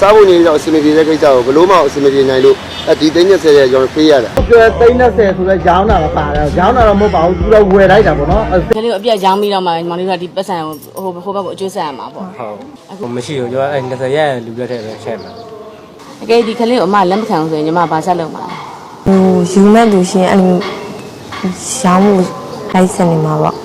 စားဖို့နေတော့အဆင်မပြေတဲ့ကိစ္စကိုဘလို့မှအဆင်မပြေနိုင်လို့အဲဒီသိန်း30ရဲ့ကျွန်တော်ပေးရတာကျွဲသိန်း30ဆိုလဲရောင်းတာတော့ပါတယ်ရောင်းတာတော့မဟုတ်ပါဘူးသူတော့ဝယ်လိုက်တာပေါ့နော်အဲ့ကလေးကိုအပြတ်ရောင်းပြီးတော့မှညီမလေးကဒီပတ်စံကိုဟိုဟိုဘက်ကိုအကျွေးဆက်ရမှာပေါ့ဟုတ်ဟိုမရှိဘူးကျွန်တော်အဲ20ရက်လူပြတ်တဲ့ပဲချက်မှာအကယ်ဒီကလေးကိုအမလက်မခံဘူးဆိုရင်ညီမဘာဆက်လုပ်မှာလဲဟိုယူမဲ့လူရှင်အဲ့လိုရောင်းမှုလိုက်စနေမှာပေါ့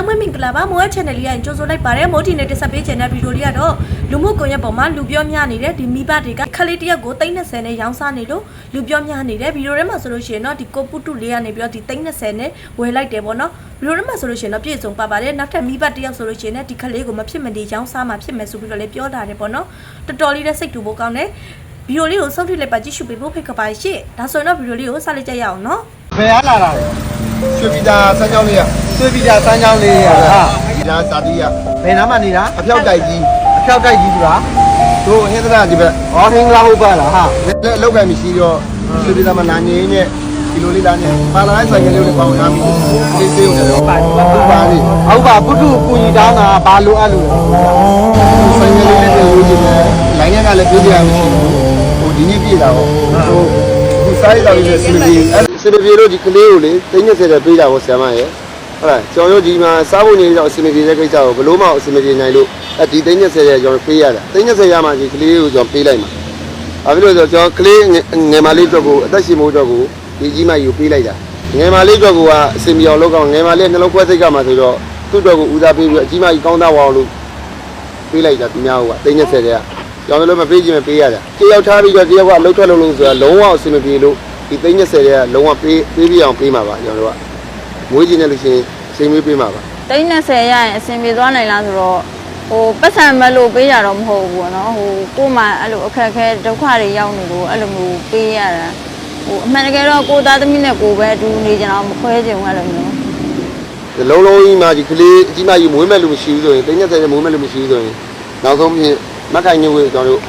လုံးပဲမင်္ဂလာပါမိုး channel လေးကကြိုဆိုလိုက်ပါတယ်မိုးတီနဲ့တက်ဆက်ပေးချင်တဲ့ဗီဒီယိုလေးကတော့လူမှုကွန်ရက်ပေါ်မှာလူပြောများနေတဲ့ဒီမိဘတွေကခလေးတစ်ယောက်ကို330နဲ့ရောင်းစားနေလို့လူပြောများနေတဲ့ဗီဒီယိုထဲမှာဆိုလို့ရှိရင်တော့ဒီကိုပုတုလေးကနေပြီးတော့ဒီ330နဲ့ဝယ်လိုက်တယ်ပေါ့နော်ဗီဒီယိုထဲမှာဆိုလို့ရှိရင်တော့ပြည့်စုံပါပါတယ်နောက်ထပ်မိဘတစ်ယောက်ဆိုလို့ရှိရင်လည်းဒီခလေးကိုမဖြစ်မနေရောင်းစားမှဖြစ်မယ်ဆိုပြီးတော့လည်းပြောတာတယ်ပေါ့နော်တော်တော်လေးနဲ့စိတ်တူဖို့ကောင်းတယ်ဗီဒီယိုလေးကိုဆုံးဖြတ်လိုက်ပါကြည့်ရှုပေးဖို့ဖိတ်ခပါရှင့်ဒါဆိုရင်တော့ဗီဒီယိုလေးကိုစလိုက်ကြရအောင်နော်ဘယ်အားလာတာလဲ ရွှေပြည်သာစမ်းကြောင်းလေးကသွေးပြီးတာစမ်းချောင်းလေးရဟာဒီလားဇာတိကဘယ်နားမှနေတာအဖြောက်တိုက်ကြီးအဖြောက်တိုက်ကြီးဆိုတာတို့ဟင်းသရဒီဘက်ဟောဟင်းလာဟုတ်ပါလားဟာလက်အလောက်ကမရှိတော့ရွှေပြည်သာမှာနာငင်းနဲ့ဒီလိုလေးလာနေပါလာတဲ့ဆိုင်ကလေးတွေပေါင်းထားပြီးလေးသေးတယ်တော့ပါပါလေးဟုတ်ပါပုထုကူညီတောင်းတာဘာလိုအပ်လို့လဲဆိုင်ကလေးလေးတွေယူနေတယ်လိုင်းရက်ကလည်းပြေးပြရမရှိဘူးဟိုဒီနေ့ပြေးတာဟောဟိုဒီစားရတော့လေးစင်ပြေအဲ့ စင်ပြေလို့ဒီကလေးကိုလေသိန်း30တဲ့ပေးတာဟောဆရာမရဲ့ဟုတ်လားကျော်ရုပ်ဒီမှာစားဖို့နေတော့အဆင်မပြေတဲ့ကိစ္စကိုဘလို့မှအဆင်မပြေနိုင်လို့အဲဒီသိန်း30ရဲ့ကျွန်တော်ပေးရတာသိန်း30ရမှဒီကလေးကိုကျွန်တော်ပေးလိုက်မှာဘာဖြစ်လို့လဲဆိုတော့ကျွန်တော်ကလေးငယ်မလေးအတွက်ကိုအသက်ရှင်မှုအတွက်ကိုဒီကြီးမကြီးကိုပေးလိုက်တာငယ်မလေးအတွက်ကအဆင်ပြေအောင်လုပ်အောင်ငယ်မလေးနှလုံးခွဲစိတ်ကမှဆိုတော့သူ့အတွက်ကိုဦးစားပေးပြီးအကြီးမကြီးကောင်းသားဝအောင်လို့ပေးလိုက်တာဒီများကသိန်း30တဲ့ကကျွန်တော်လည်းမပေးခြင်းမပေးရတာတယောက်ထားပြီးတော့တယောက်ကအလုပ်ထွက်လို့လို့ဆိုတာလုံးဝအဆင်မပြေလို့ ဒီသိန်း30တဲ့ကလုံးဝပေးပေးပြအောင်ပေးမှာပါကျွန်တော်တို့ကမွေးခြင်းနဲ့လို့ရှိရင်အချိန်မေးပေးမှာပါတိန်း20ရရင်အဆင်ပြေသွားနိုင်လားဆိုတော့ဟိုပတ်စံမလို့ပေးရတော့မဟုတ်ဘူးပေါ့နော်ဟိုကို့မှာအဲ့လိုအခက်အခဲဒုက္ခတွေရောက်နေလို့အဲ့လိုမျိုးပေးရတာဟိုအမှန်တကယ်တော့ကိုသားသမီးနဲ့ကိုပဲအတူနေကြအောင်မခွဲချင်ဘူးအဲ့လိုမျိုးဒီလုံးလုံးကြီးမှဒီကလေးအကြီးမကြီးမွေးမဲ့လို့မရှိဘူးဆိုရင်သိန်း30နဲ့မွေးမဲ့လို့မရှိဘူးဆိုရင်နောက်ဆုံးပြင်မက်ခိုင်ညို့ကိုကျွန်တော်တို့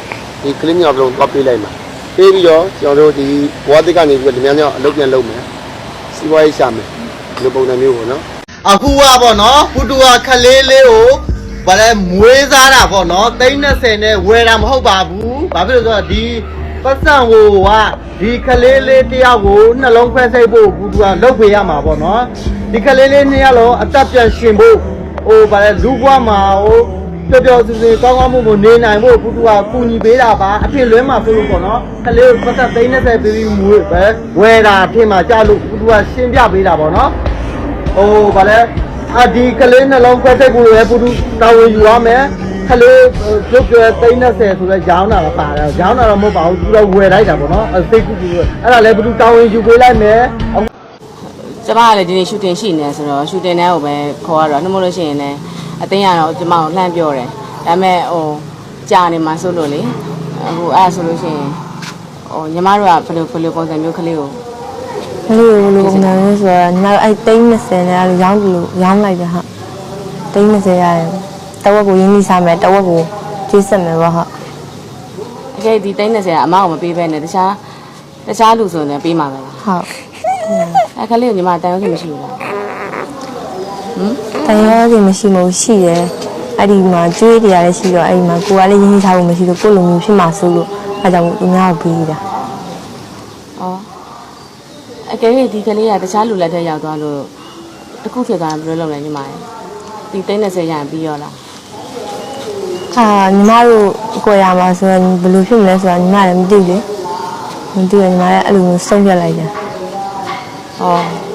ဒီကလေးမျိုးအလုံးတော့ပေးလိုက်မှာ ပေးပြီးတော့ကျွန်တော်တို့ဒီဘဝတစ်ကနေပြီးတော့ဒီများများအလုပ်ပြန်လုပ်မယ်စီးပွားရေးရှာမယ်ဒီလိုပုံစံမျိုးပေါ့နော်အခုကပေါ့နော်ပုထုကခလေးလေးကိုဗါလဲမွေးစားတာပေါ့နော်သိန်း30နဲ့ဝယ်တာမဟုတ်ပါဘူးဘာဖြစ်လို့ဆိုတော့ဒီပတ်စံဟိုကဒီခလေးလေးတယောက်ကိုနှလုံးခွဲစိတ်ဖို့ပုထုကလုပ်ပေးရမှာပေါ့နော်ဒီခလေးလေးနှစ်ယောက်လုံးအသက်ပြန်ရှင်ဖို့ဟိုဗါလဲလူဘွားမှာဟို ပျော်ပျော်စင်စင်ကောင်းကောင်းမှုကိုနေနိုင်ဖို့ပုထုကကူညီပေးတာပါအဖြစ်လွဲမှာဆိုလို့ပေါ့နော်ခလေးကိုပတ်သက်သိန်း30ပေးပြီးမွေးပဲဝယ်တာအဖြစ်မှာကြလို့ပုထုကရှင်းပြပေးတာပေါ့နော်ဟိုဗာလဲအဒီကလေးနှလုံးခွဲစိတ်ကိုလည်းပုထုတာဝန်ယူရမယ်ကလေးပြုတ်ပြဲသိန်း30ဆိုလဲရောင်းတာတော့ပါတယ်ရောင်းတာတော့မဟုတ်ပါဘူးသူတော့ဝယ်လိုက်တာပေါ့နော်အစိတ်ကူကူအဲ့ဒါလည်းပုထုတာဝန်ယူပေးလိုက်မယ်အခုကျမကလည်းဒီနေ့ရှူတင်ရှိနေဆိုတော့ရှူတင်တဲ့ကိုပဲခေါ်ရတော့နှမလို့ရှိရင်လည်း အသိရတော့ကျမကိုလှမ်းပြောတယ်ဒါပေမဲ့ဟိုကြာနေမှာဆိုလို့လေအခုအဲ့ဒါဆိုလို့ရှိရင်ဟိုညီမတို့ကဘယ်လိုဘယ်လိုပုံစံမျိုးကလေးကိုဘယ်လိုလိုပုံစံလဲဆိုတော့နောက်အဲ့သိန်း20နဲ့အဲ့လိုရောင်းလို့ရောင်းလိုက်တယ်ဟာသိန်း20ရရင်တဝက်ကိုရင်းနှီးစားမယ်တဝက်ကိုကျေးဆက်မယ်ပေါ့ဟာအကယ်ဒီသိန်း30ကအမကိုမပေးဘဲနဲ့တခြားတခြားလူဆိုရင်ပေးမှာပဲလားဟုတ်အဲ့ကလေးကိုညီမတန်ရုံးရှိမရှိဘူးလားဟမ် တရားစီမရှိမဟုတ်ရှိတယ်အဲ့ဒီမှာကျွေးတရားလည်းရှိတော့အဲ့ဒီမှာကိုကလည်းရင်းနှီးထားဖို့မရှိလို့ကိုယ်လိုမျိုးဖြစ်မှာဆိုလို့အဲ့ကြောင့်သူများကိုပြီးတာဩအကယ်၍ဒီကလေးကတခြားလူလက်ထက်ရောက်သွားလို့တခုဖြစ်သွားရင်ဘယ်လိုလုပ်လဲညီမရဲ့ဒီသိန်း30ရရင်ပြီးရောလားအာညီမတို့ကိုရမှာဆိုရင်ဘယ်လိုဖြစ်မလဲဆိုတာညီမလည်းမသိဘူးလေမသိဘူးညီမလည်းအဲ့လိုမျိုးဆုံးဖြတ်လိုက်တယ်ဟောအ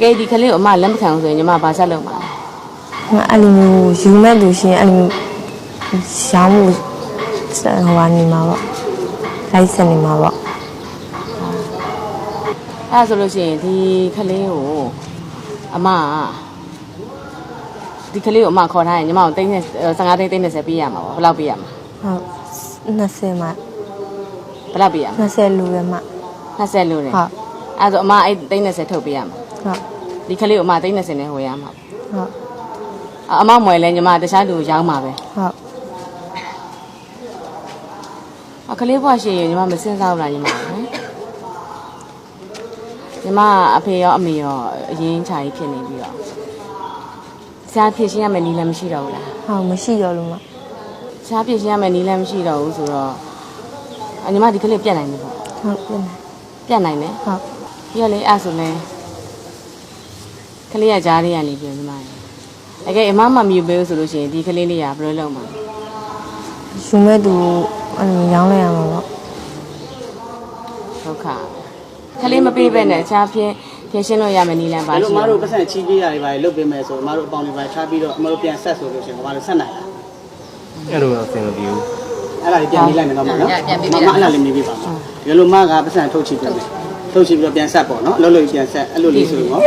ကယ်ဒီကလေးကိုအမလက်မခံဘူးဆိုရင်ညီမဘာဆက်လုပ်မှာလဲငါအဲ့လိုမျိုးယူမဲ့လူရှင်အဲ့လိုမျိုးရောင်းမှုဟိုကနေမှာပေါ့လိုက်စနေမှာပေါ့အဲ့ဒါဆိုလို့ရှိရင်ဒီကလေးကိုအမကဒီကလေးကိုအမခေါ်ထားရင်ညီမကိုသိန်းနဲ့15သိန်းသိန်း30ပေးရမှာပေါ့ဘယ်လောက်ပေးရမှာဟုတ်20မှာဘယ်လောက်ပေးရမှာ20လူရမှာ20လို့တယ်ဟုတ် အဲ့ဒါဆိုအမအဲ့သိန်း30ထုတ်ပေးရမှာဟုတ်ဒီကလေးကိုအမသိန်း30နဲ့ဟိုရမှာဟုတ်အမမွယ်လဲညီမတခြားလူကိုရောင်းမှာပဲဟုတ်အခလေးဘွားရှိရင်ညီမမစင်စားဘူးလားညီမဟမ်ညီမအဖေရောအမေရောအရင်ချာကြီးဖြစ်နေပြီးတော့ရှားဖြစ်ရှင်းရမယ်နီးလည်းမရှိတော့ဘူးလားဟုတ်မရှိတော့လို့မရှားဖြစ်ရှင်းရမယ်နီးလည်းမရှိတော့ဘူးဆိုတော့အညီမဒီကလေးပြတ်နိုင်တယ်ပေါ့ဟုတ်ပြန်တယ်ပြတ်နိုင်တယ်ဟုတ် ပြီးတော့လေအဲ့ဆိုလဲကလေးကကြားလေးကနေပြောညီမရေအကယ်အမမမြူပေးလို့ဆိုလို့ရှိရင်ဒီကလေးလေးကဘယ်လိုလုပ်မှာလဲယူမဲ့သူအဲ့လိုရောင်းလိုက်ရမှာပေါ့ဒုက္ခကလေးမပေးပဲနဲ့ရှားဖြစ်ဖြစ်ရှင်းလို့ရမယ်နီးလည်းပါဘာရှိလို့မတယ်တို့ပတ်စံချီးပေးရတယ်ဘာလို့လုပ်ပေးမယ်ဆိုအမတို့အပေါင်းတွေပါချပြီးတော့အမတို့ပြန်ဆက်ဆိုလို့ရှိရင်ဘာလို့ဆက်နိုင်လားအဲ့လိုတော့အဆင်မပြေဘူးအဲ့ဒါကြီးပြန်ပြီးလိုက်မယ်တော့မနော်ပြန်ပြီးမမအဲ့ဒါလေးမြည်ပေးပါမယ်ဒီလိုမကပတ်စံထုတ်ချီပေးမယ် ထုတ်ချီပြီးတော့ပြန်ဆက်ပေါ့နော်အလုပ်လုပ်ပြန်ဆက်အဲ့လိုလေးဆိုရင်ရော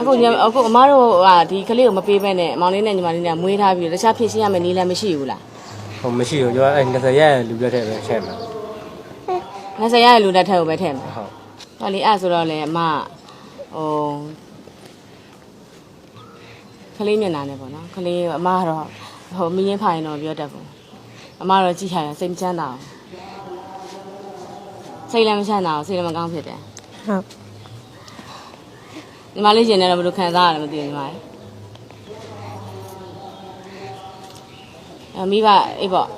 အခုညီအခုအမတို့ကဒီကလေးကိုမပေးပဲနဲ့မောင်လေးနဲ့ညီမလေးနဲ့မွေးထားပြီးတော့တခြားဖြစ်ရှင်းရမယ်နီးလည်းမရှိဘူးလားဟိုမရှိဘူးကျွန်တော်အဲ့20ရက်လူပြတ်တဲ့ပဲထည့်မှာငါစရရလူလက်ထက်ကိုပဲထည့်မှာဟုတ်ဟောလေအဲ့ဆိုတော့လေအမဟိုကလေးမျက်နှာနဲ့ပေါ့နော်ကလေးအမကတော့ဟိုမင်းရင်ဖိုင်တော့ပြောတတ်ဘူးအမတော့ကြည့်ချင်စိတ်မချမ်းသာအောင် စိတ်လည်းမချမ်းသာအောင်စိတ်လည်းမကောင်းဖြစ်တယ်ဟုတ်ညီမလေးရှင်နဲ့တော့ဘယ်လိုခံစားရလဲမသိဘူးညီမလေးအမိဘအေးပေါ့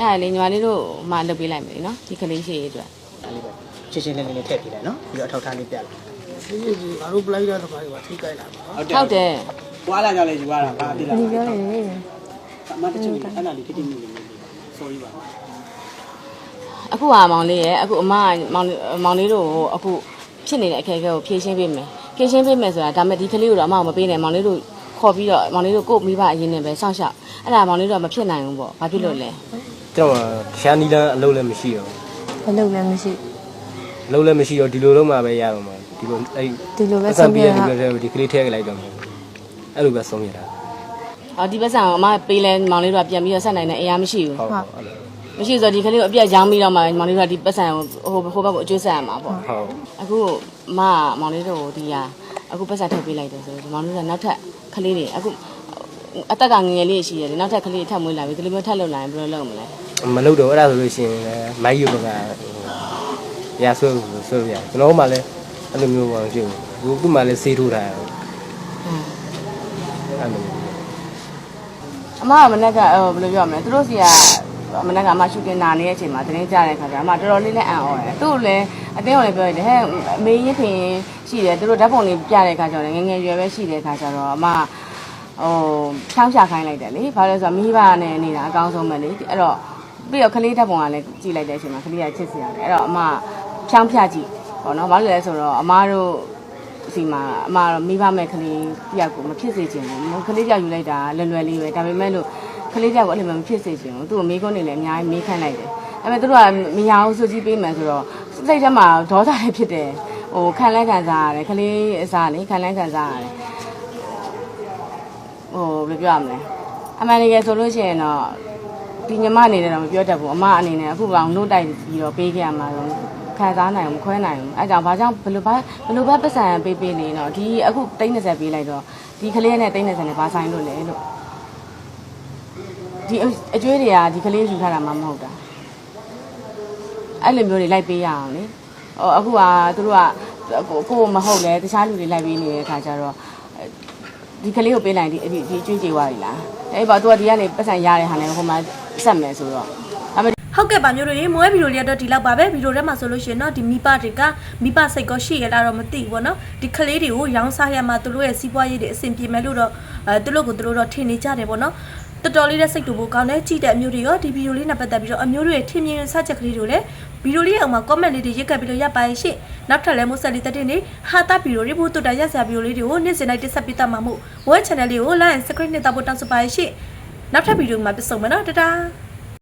အဲ့လေညီမလေးတို့မလုပ်ပေးလိုက်မယ်နော်ဒီကလေးရှိရေးအတွက်အဲ့လေးပဲချင်းချင်းလေးလေးထည့်ပြလိုက်နော်ပြီးတော့အထောက်ထားလေးပြလိုက်ငါတို့ပလိုက်တာတော့ဘာလို့ထိကြိုက်လာမှာဟုတ်တယ်ဟုတ်တယ်ဘွားလာကြလေယူရတာဘာအတိလားဒီပြောနေလေအမတချို့အဲ့ဒါလေးတိတိမိမိလေး sorry ပါ အခုဟာမောင်လေးရဲ့အခုအမကမောင်မောင်လေးတို့ကိုအခုဖြစ်နေတဲ့အခက်အခဲကိုဖြေရှင်းပေးမယ်ဖြေရှင်းပေးမယ်ဆိုတာဒါမဲ့ဒီကလေးကိုတော့အမကမပေးနဲ့မောင်လေးတို့ခေါ်ပြီးတော့မောင်လေးတို့ကို့မိဘအရင်နဲ့ပဲစောင့်ရှောက်အဲ့ဒါမောင်လေးတို့ကမဖြစ်နိုင်ဘူးပေါ့ဘာဖြစ်လို့လဲကျွန်တော်ရှားနီလန်းအလုပ်လည်းမရှိတော့ဘလုပ်လည်းမရှိအလုပ်လည်းမရှိတော့ဒီလိုလုံးမှပဲရတော့မှာဒီလိုအဲ့ဒီလိုပဲပတ်စံဆုံးပြပြရရဒီတာလိုဒီကလေးထည့်လိုက်တော့မယ်အဲ့လိုပဲဆုံးရတာအော်ဒီပတ်စံကိုအမပေးလဲမောင်လေးတို့ကပြန်ပြီးတော့ဆက်နိုင်တဲ့အရာမရှိဘူးဟုတ်ဟုတ်အဲ့လို မရှိဆိုတော့ဒီကလေးကိုအပြတ်ရောင်းပြီးတော့မှမောင်လေးတို့ကဒီပတ်စံကိုဟိုဟိုဘက်ကိုအကျွေးဆက်ရမှာပေါ့ဟုတ်အခုအမကမောင်လေးတို့ကိုဒီဟာအခုပတ်စံထုတ်ပေးလိုက်တယ်ဆိုတော့မောင်လေးတို့ကနောက်ထပ်ကလေးတွေအခုအသက်ကငယ်ငယ်လေးရှိရတယ်နောက်ထပ်ကလေးထပ်မွေးလာပြီကလေးမျိုးထပ်လုပ်လာရင်ဘယ်လိုလုပ်မလဲမလုပ်တော့အဲ့ဒါဆိုလို့ရှိရင်လည်းမိုက်ယူဘကရဆွဲဆွဲရကျွန်တော်မှလည်းအဲ့လိုမျိုးပါရှိဘူးခုမှလည်းစေးထိုးထားတယ်အဲ့လိုအမကမနက်ကဟိုဘယ်လိုပြောရမလဲသူတို့စီက မနက်ကအမရှူတင်နာနေတဲ့အချိန်မှာတင်းကြတဲ့ခါကျအမတော်တော်လေးနဲ့အံ့ဩတယ်သူ့ကိုလည်းအတင်းကိုလည်းပြောရတယ်ဟဲ့အမေရင်ခင်ရှိတယ်သူတို့ဓာတ်ပုံလေးပြတဲ့ခါကျတော့ငငယ်ရွယ်ပဲရှိတဲ့ခါကျတော့အမဟိုဖြောင်းချခိုင်းလိုက်တယ်လေဘာလို့လဲဆိုတော့မိဘနဲ့နေတာအကောင်းဆုံးပဲလေအဲ့တော့ပြီးတော့ကလေးဓာတ်ပုံကလည်းကြည့်လိုက်တဲ့အချိန်မှာကလေးကချစ်စီရတယ်အဲ့တော့အမဖြောင်းဖြကြည့်ပေါ့နော်ဘာလို့လဲဆိုတော့အမတို့စီမှာအမတော့မိဘမဲ့ကလေးတယောက်ကိုမဖြစ်စေချင်ဘူးကလေးတယောက်ယူလိုက်တာလွယ်လွယ်လေးပဲဒါပေမဲ့လို့ ကလေးတယောက်ကိုအဲ့လိုမျိုးမဖြစ်စေချင်ဘူးသူ့ကိုမိကုန်းနေလည်းအများကြီးမေးခိုင်းလိုက်တယ်အဲ့မဲ့သူတို့ကမရအောင်စုကြည့်ပေးမယ်ဆိုတော့စိတ်ထဲမှာဒေါသလည်းဖြစ်တယ်ဟိုခံလဲခံစားရတယ်ကလေးအစားလေခံလဲခံစားရတယ်ဟိုဘယ်လိုပြောရမလဲအမှန်တကယ်ဆိုလို့ရှိရင်တော့ဒီညီမအနေနဲ့တော့မပြောတတ်ဘူးအမအနေနဲ့အခုကောင်နှုတ်တိုက်ပြီးတော့ပေးခဲ့ရမှာတော့ခံစားနိုင်ဘူးမခွဲနိုင်ဘူးအဲကြောင့်ဘာကြောင့်ဘယ်လိုဘာဘယ်လိုပဲပတ်စံပေးပေးနေတော့ဒီအခု30ပေးလိုက်တော့ဒီကလေးနဲ့30နဲ့ဘာဆိုင်လို့လဲလို့ ဒီအကျွေးတွေကဒီကလေးယူထားတာမှမဟုတ်တာအဲ့လိုမျိုးတွေလိုက်ပေးရအောင်လေဟိုအခုကသူတို့ကကိုကိုမဟုတ်လဲတခြားလူတွေလိုက်ပေးနေတဲ့ခါကျတော့ဒီကလေးကိုပေးလိုက်ဒီဒီအကျွေးကြေွားပြီလားအဲ့ဘာသူကဒီကနေပတ်စံရတဲ့ဟာနဲ့ဟိုမှာဆက်မယ်ဆိုတော့ဒါပေမဲ့ဟုတ်ကဲ့ပါမျိုးတို့ရေမွေးဗီဒီယိုလေးတော့ဒီလောက်ပါပဲဗီဒီယိုထဲမှာဆိုလို့ရှိရင်တော့ဒီမိဘတွေကမိဘစိတ်ကောရှိရတာတော့မသိဘူးပေါ့နော်ဒီကလေးတွေကိုရောင်းစားရမှာသူတို့ရဲ့စီးပွားရေးတွေအဆင်ပြေမယ်လို့တော့အဲသူတို့ကိုသူတို့တော့ထင်နေကြတယ်ပေါ့နော် တော်တော်လေးတဲ့စိတ်တူဖို့ကောင်းတယ်ကြည့်တဲ့အမျိုးတွေရောဒီဗီဒီယိုလေးနဲ့ပတ်သက်ပြီးတော့အမျိုးတွေရဲ့ထင်မြင်စချက်ကလေးတွေလည်းဗီဒီယိုလေးရဲ့အောက်မှာ comment လေးတွေရေးကပ်ပြီးလို့ရပါရဲ့ရှင့်နောက်ထပ်လည်းမို့ဆက်လေးတက်တဲ့နေဟာတာဗီဒီယိုတွေဘူးတူတာရက်စရာဗီဒီယိုလေးတွေကိုနေ့စဉ်တိုင်းတက်ဆက်ပေးတတ်မှာမို့ web channel လေးကို like and subscribe နဲ့တောက်ဖို့တောင်းဆိုပါရဲ့ရှင့်နောက်ထပ်ဗီဒီယိုမှာပြန်ဆုံမယ်နော်တတား